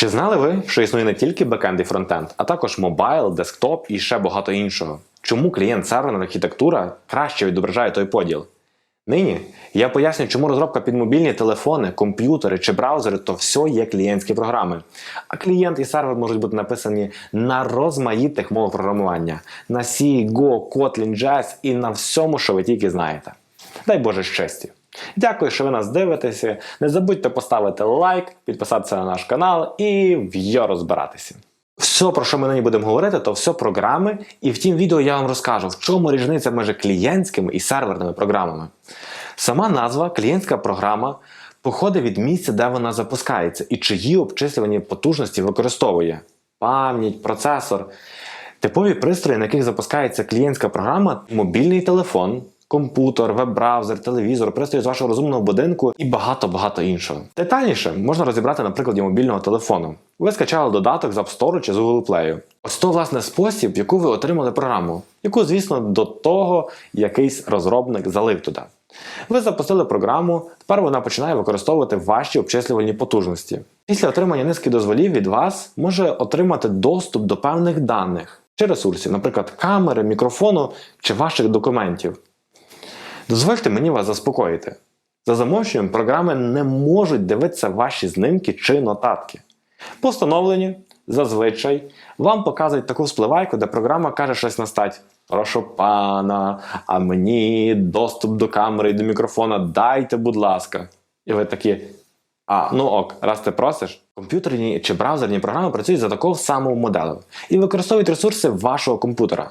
Чи знали ви, що існує не тільки бекенд і фронтенд, а також мобайл, десктоп і ще багато іншого? Чому клієнт-серверна архітектура краще відображає той поділ? Нині я поясню, чому розробка під мобільні телефони, комп'ютери чи браузери то все є клієнтські програми. А клієнт і сервер можуть бути написані на розмаїтих мовах програмування: на C, Go, Kotlin, Jazz і на всьому, що ви тільки знаєте. Дай Боже щастя! Дякую, що ви нас дивитеся. Не забудьте поставити лайк, підписатися на наш канал і в'йо розбиратися. Все, про що ми нині будемо говорити, то все програми, і в тім відео я вам розкажу, в чому різниця між клієнтськими і серверними програмами. Сама назва клієнтська програма походить від місця, де вона запускається, і чиї обчислювані потужності використовує пам'ять, процесор. Типові пристрої, на яких запускається клієнтська програма, мобільний телефон, комп'ютер, веб-браузер, телевізор, пристрої з вашого розумного будинку і багато-багато іншого. Детальніше можна розібрати на прикладі мобільного телефону. Ви скачали додаток з App Store чи з Google Play. Ось то, власне, спосіб, яку ви отримали програму, яку, звісно, до того якийсь розробник залив туди. Ви запустили програму, тепер вона починає використовувати ваші обчислювальні потужності. Після отримання низки дозволів від вас може отримати доступ до певних даних чи ресурсів, наприклад, камери, мікрофону чи ваших документів. Дозвольте мені вас заспокоїти. За замовченням, програми не можуть дивитися ваші знимки чи нотатки. По встановленню, зазвичай, вам показують таку спливайку, де програма каже щось на стать. Прошу пана, а мені доступ до камери і до мікрофона дайте, будь ласка. І ви такі. А, ну ок, раз ти просиш, комп'ютерні чи браузерні програми працюють за такого самого моделю і використовують ресурси вашого комп'ютера.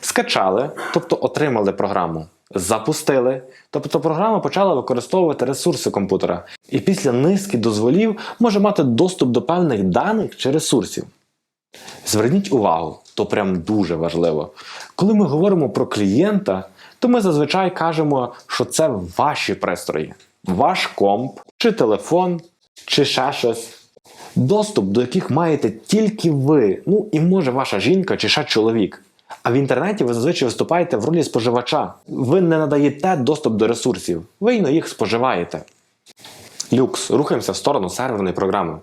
Скачали, тобто отримали програму. Запустили, тобто програма почала використовувати ресурси комп'ютера, і після низки дозволів може мати доступ до певних даних чи ресурсів. Зверніть увагу, то прям дуже важливо. Коли ми говоримо про клієнта, то ми зазвичай кажемо, що це ваші пристрої, ваш комп, чи телефон, чи ще щось. Доступ до яких маєте тільки ви, ну і може ваша жінка чи ще чоловік. А в інтернеті ви зазвичай виступаєте в ролі споживача. Ви не надаєте доступ до ресурсів, ви на їх споживаєте. Люкс. Рухаємося в сторону серверної програми.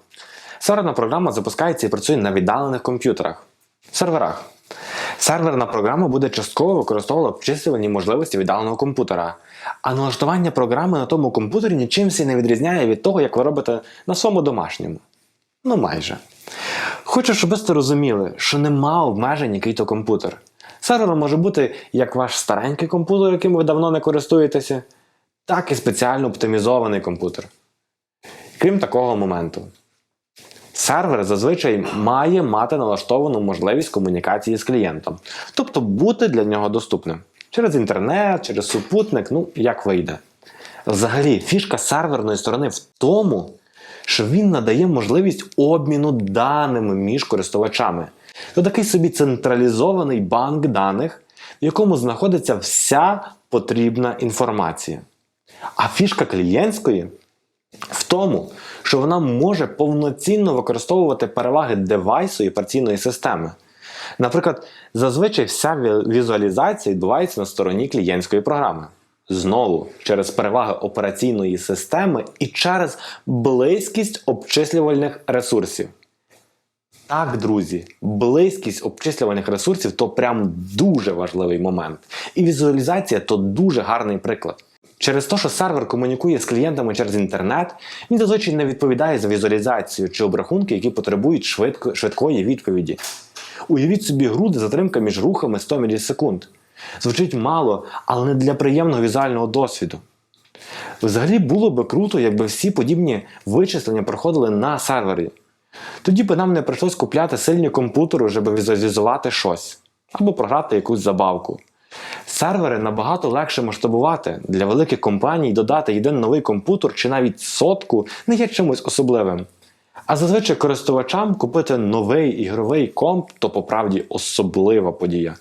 Серверна програма запускається і працює на віддалених комп'ютерах. Серверах. Серверна програма буде частково використовувати обчислювальні можливості віддаленого комп'ютера. А налаштування програми на тому комп'ютері нічимся не відрізняє від того, як ви робите на своєму домашньому. Ну майже. Хочу, щоб ви розуміли, що нема обмежень, який то комп'ютер. Сервером може бути як ваш старенький комп'ютер, яким ви давно не користуєтеся, так і спеціально оптимізований комп'ютер. Крім такого моменту, сервер зазвичай має мати налаштовану можливість комунікації з клієнтом, тобто бути для нього доступним через інтернет, через супутник, ну як вийде. Взагалі, фішка серверної сторони в тому, що він надає можливість обміну даними між користувачами. Це такий собі централізований банк даних, в якому знаходиться вся потрібна інформація. А фішка клієнтської в тому, що вона може повноцінно використовувати переваги девайсу і операційної системи. Наприклад, зазвичай вся візуалізація відбувається на стороні клієнтської програми. Знову через переваги операційної системи і через близькість обчислювальних ресурсів. Так, друзі, близькість обчислювальних ресурсів то прям дуже важливий момент. І візуалізація то дуже гарний приклад. Через те, що сервер комунікує з клієнтами через інтернет, він зазвичай не відповідає за візуалізацію чи обрахунки, які потребують швидко, швидкої відповіді. Уявіть собі гру, де затримка між рухами 100 мілісекунд. Звучить мало, але не для приємного візуального досвіду. Взагалі було би круто, якби всі подібні вичислення проходили на сервері. Тоді би нам не прийшлось купляти сильні комп'ютери, щоб візуалізувати щось або програти якусь забавку. Сервери набагато легше масштабувати для великих компаній додати один новий комп'ютер чи навіть сотку не є чимось особливим. А зазвичай користувачам купити новий ігровий комп то по правді особлива подія.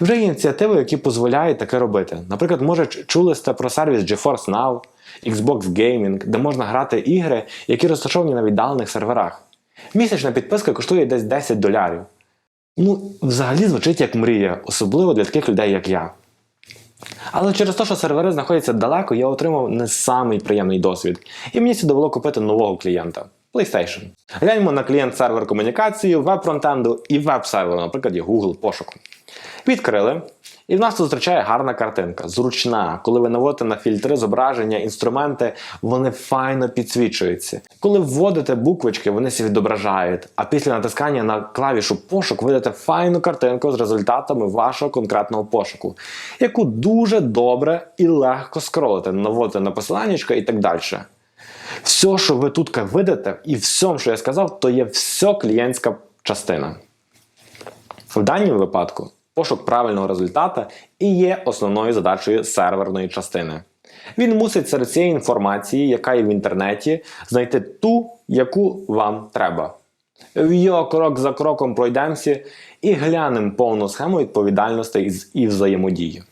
Вже є ініціативи, які дозволяють таке робити. Наприклад, може чули сте про сервіс GeForce Now, Xbox Gaming, де можна грати ігри, які розташовані на віддалених серверах. Місячна підписка коштує десь 10 долярів. Ну, взагалі звучить як мрія, особливо для таких людей, як я. Але через те, що сервери знаходяться далеко, я отримав не самий приємний досвід, і мені це довело купити нового клієнта. PlayStation. Гляньмо на клієнт-сервер комунікації, веб-фронтенду і веб-серверу, наприклад, Google пошуку. Відкрили. І в нас тут зустрічає гарна картинка, зручна. Коли ви наводите на фільтри, зображення, інструменти, вони файно підсвічуються. Коли вводите буквочки, вони всі відображають. А після натискання на клавішу пошук видите файну картинку з результатами вашого конкретного пошуку, яку дуже добре і легко скролити, наводити на посиланнячко і так далі. Все, що ви тут видите, і все, що я сказав, то є все клієнтська частина. В даному випадку пошук правильного результата і є основною задачею серверної частини. Він мусить серед цієї інформації, яка є в інтернеті, знайти ту, яку вам треба. В його крок за кроком пройдемося і глянемо повну схему відповідальностей і взаємодії.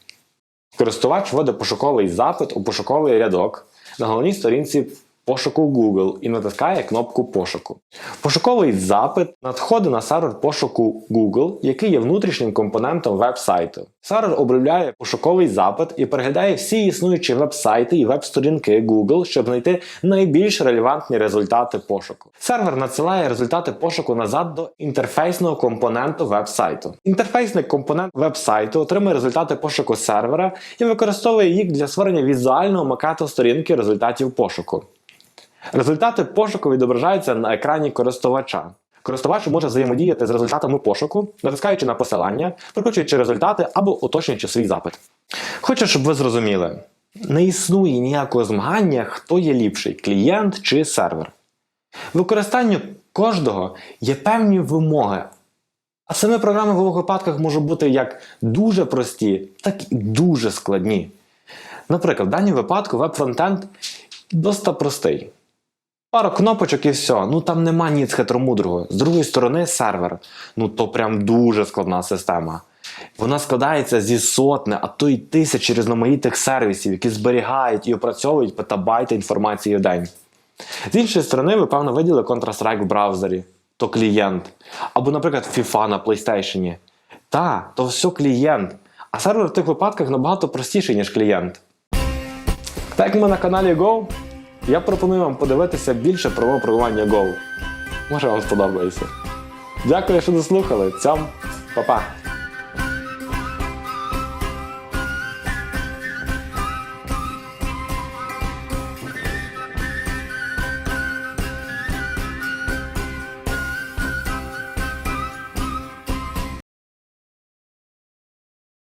Користувач вводить пошуковий запит у пошуковий рядок на головній сторінці пошуку Google і натискає кнопку пошуку. Пошуковий запит надходить на сервер пошуку Google, який є внутрішнім компонентом веб-сайту. Сервер обробляє пошуковий запит і переглядає всі існуючі веб-сайти і веб-сторінки Google, щоб знайти найбільш релевантні результати пошуку. Сервер надсилає результати пошуку назад до інтерфейсного компоненту веб-сайту. Інтерфейсний компонент веб-сайту отримує результати пошуку сервера і використовує їх для створення візуального макету сторінки результатів пошуку. Результати пошуку відображаються на екрані користувача. Користувач може взаємодіяти з результатами пошуку, натискаючи на посилання, прикручуючи результати або уточнюючи свій запит. Хочу, щоб ви зрозуміли: не існує ніякого змагання, хто є ліпший клієнт чи сервер. Використанню кожного є певні вимоги. А самі програми в обох випадках можуть бути як дуже прості, так і дуже складні. Наприклад, в даному випадку веб-фронтенд досить простий. Пару кнопочок і все. Ну там нема ніц хитромудрого. З другої сторони, сервер. Ну то прям дуже складна система. Вона складається зі сотни, а то й тисячі різноманітних сервісів, які зберігають і опрацьовують петабайти інформації в день. З іншої сторони, ви певно виділи Counter-Strike в браузері, то клієнт. Або, наприклад, FIFA на PlayStation. Та, то все клієнт. А сервер в тих випадках набагато простіший, ніж клієнт. Так ми на каналі Go, я пропоную вам подивитися більше про програмування Go. Може вам сподобається. Дякую, що дослухали. Цям, па-па!